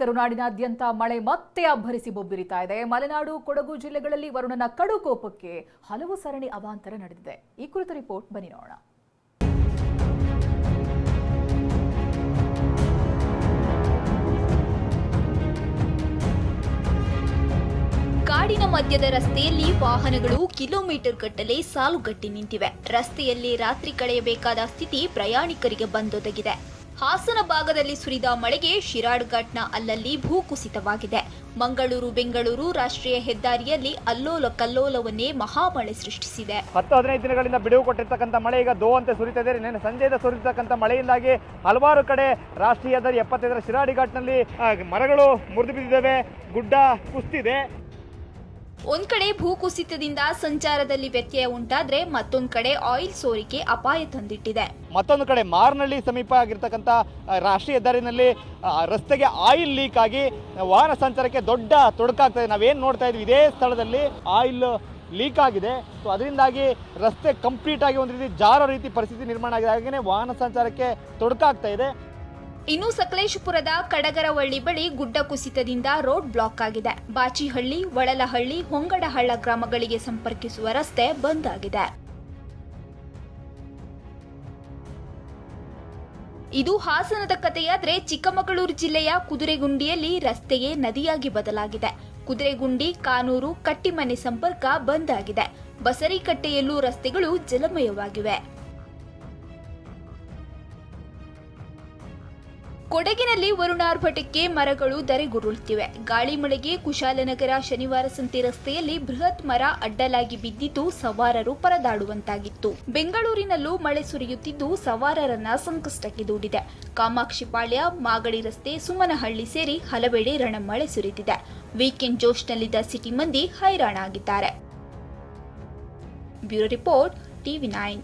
ಕರುನಾಡಿನಾದ್ಯಂತ ಮಳೆ ಮತ್ತೆ ಅಬ್ಬರಿಸಿ ಬೊಬ್ಬಿರಿತಾ ಇದೆ. ಮಲೆನಾಡು, ಕೊಡಗು ಜಿಲ್ಲೆಗಳಲ್ಲಿ ವರುಣನ ಕಡು ಕೋಪಕ್ಕೆ ಹಲವು ಸರಣಿ ಅವಾಂತರ ನಡೆದಿದೆ. ಈ ಕುರಿತ ರಿಪೋರ್ಟ್ ಬನ್ನಿ ನೋಡೋಣ. ಕಾಡಿನ ಮಧ್ಯದ ರಸ್ತೆಯಲ್ಲಿ ವಾಹನಗಳು ಕಿಲೋಮೀಟರ್ ಗಟ್ಟಲೆ ಸಾಲುಗಟ್ಟಿ ನಿಂತಿವೆ. ರಸ್ತೆಯಲ್ಲಿ ರಾತ್ರಿ ಕಳೆಯಬೇಕಾದ ಸ್ಥಿತಿ ಪ್ರಯಾಣಿಕರಿಗೆ ಬಂದೊದಗಿದೆ. ಹಾಸನ ಭಾಗದಲ್ಲಿ ಸುರಿದ ಮಳೆಗೆ ಶಿರಾಡ್ಘಾಟ್ನ ಅಲ್ಲಲ್ಲಿ ಭೂಕುಸಿತವಾಗಿದೆ ಮಂಗಳೂರು, ಬೆಂಗಳೂರು ರಾಷ್ಟ್ರೀಯ ಹೆದ್ದಾರಿಯಲ್ಲಿ ಅಲ್ಲೋಲ ಕಲ್ಲೋಲವನ್ನೇ ಮಹಾಮಳೆ ಸೃಷ್ಟಿಸಿದೆ. ಹತ್ತು ಹದಿನೈದು ದಿನಗಳಿಂದ ಬಿಡುವು ಕೊಟ್ಟಿರ್ತಕ್ಕಂಥ ಮಳೆ ಈಗ ದೋ ಅಂತ ಸುರಿತಾ ಇದೆ ನಿನ್ನೆ ಸಂಜೆಯಿಂದ ಸುರಿತಕ್ಕಂಥ ಮಳೆಯಿಂದಾಗಿ ಹಲವಾರು ಕಡೆ ರಾಷ್ಟ್ರೀಯ ಹೆದ್ದಾರಿ ಎಪ್ಪತ್ತೈದರ ಶಿರಾಡಿ ಘಾಟ್ನಲ್ಲಿ ಮರಗಳು ಮುರಿದು ಬಿದ್ದಿದ್ದಾವೆ. ಗುಡ್ಡ ಕುಸ್ತಿದೆ. ಒಂದ್ ಕಡೆ ಭೂಕುಸಿತದಿಂದ ಸಂಚಾರದಲ್ಲಿ ವ್ಯತ್ಯಯ ಉಂಟಾದ್ರೆ ಮತ್ತೊಂದ್ ಕಡೆ ಆಯಿಲ್ ಸೋರಿಕೆ ಅಪಾಯ ತಂದಿಟ್ಟಿದೆ. ಮತ್ತೊಂದು ಕಡೆ ಮಾರ್ನಳ್ಳಿ ಸಮೀಪ ಆಗಿರ್ತಕ್ಕಂಥ ರಾಷ್ಟ್ರೀಯ ಹೆದ್ದಾರಿನಲ್ಲಿ ರಸ್ತೆಗೆ ಆಯಿಲ್ ಲೀಕ್ ಆಗಿ ವಾಹನ ಸಂಚಾರಕ್ಕೆ ದೊಡ್ಡ ತೊಡಕಾಗ್ತಾ ಇದೆ ನಾವೇನು ನೋಡ್ತಾ ಇದ್ವಿ, ಇದೇ ಸ್ಥಳದಲ್ಲಿ ಆಯಿಲ್ ಲೀಕ್ ಆಗಿದೆ. ಸೊ ಅದರಿಂದಾಗಿ ರಸ್ತೆ ಕಂಪ್ಲೀಟ್ ಆಗಿ ಒಂದು ರೀತಿ ಜಾರೋ ರೀತಿ ಪರಿಸ್ಥಿತಿ ನಿರ್ಮಾಣ ಆಗಿದೆ. ಹಾಗೆಯೇ ವಾಹನ ಸಂಚಾರಕ್ಕೆ ತೊಡಕಾಗ್ತಾ ಇದೆ. ಇನ್ನು ಸಕಲೇಶಪುರದ ಕಡಗರವಳ್ಳಿ ಬಳಿ ಗುಡ್ಡ ಕುಸಿತದಿಂದ ರೋಡ್ ಬ್ಲಾಕ್ ಆಗಿದೆ. ಬಾಚಿಹಳ್ಳಿ ಒಳಲಹಳ್ಳಿ ಹೊಂಗಡಹಳ್ಳ ಗ್ರಾಮಗಳಿಗೆ ಸಂಪರ್ಕಿಸುವ ರಸ್ತೆ ಬಂದ್ ಆಗಿದೆ. ಇದು ಹಾಸನದ ಕಥೆಯಾದ್ರೆ ಚಿಕ್ಕಮಗಳೂರು ಜಿಲ್ಲೆಯ ಕುದುರೆಗುಂಡಿಯಲ್ಲಿ ರಸ್ತೆಯೇ ನದಿಯಾಗಿ ಬದಲಾಗಿದೆ. ಕುದುರೆಗುಂಡಿ, ಕಾನೂರು, ಕಟ್ಟಿಮನೆ ಸಂಪರ್ಕ ಬಂದ್ ಆಗಿದೆ. ಬಸರಿಕಟ್ಟೆಯಲ್ಲೂ ರಸ್ತೆಗಳು ಜಲಮಯವಾಗಿವೆ. ಕೊಡಗಿನಲ್ಲಿ ವರುಣಾರ್ಭಟಕ್ಕೆ ಮರಗಳು ಧರೆಗುರುಳುತ್ತಿವೆ ಗಾಳಿ ಮಳೆಗೆ ಕುಶಾಲನಗರ ಶನಿವಾರ ಸಂತೆ ರಸ್ತೆಯಲ್ಲಿ ಬೃಹತ್ ಮರ ಅಡ್ಡಲಾಗಿ ಬಿದ್ದಿದ್ದು ಸವಾರರು ಪರದಾಡುವಂತಾಗಿತ್ತು. ಬೆಂಗಳೂರಿನಲ್ಲೂ ಮಳೆ ಸುರಿಯುತ್ತಿದ್ದು ಸವಾರರನ್ನ ಸಂಕಷ್ಟಕ್ಕೆ ದೂಡಿದೆ. ಕಾಮಾಕ್ಷಿಪಾಳ್ಯ ಮಾಗಡಿ ರಸ್ತೆ, ಸುಮನಹಳ್ಳಿ ಸೇರಿ ಹಲವೆಡೆ ರಣಮಳೆ ಸುರಿದಿದೆ. ವೀಕೆಂಡ್ ಜೋಶ್ನಲ್ಲಿದ್ದ ಸಿಟಿ ಮಂದಿ ಹೈರಾಣ ಆಗಿದ್ದಾರೆ ಬ್ಯೂರೋ ರಿಪೋರ್ಟ್ ಟಿವಿ ನೈನ್.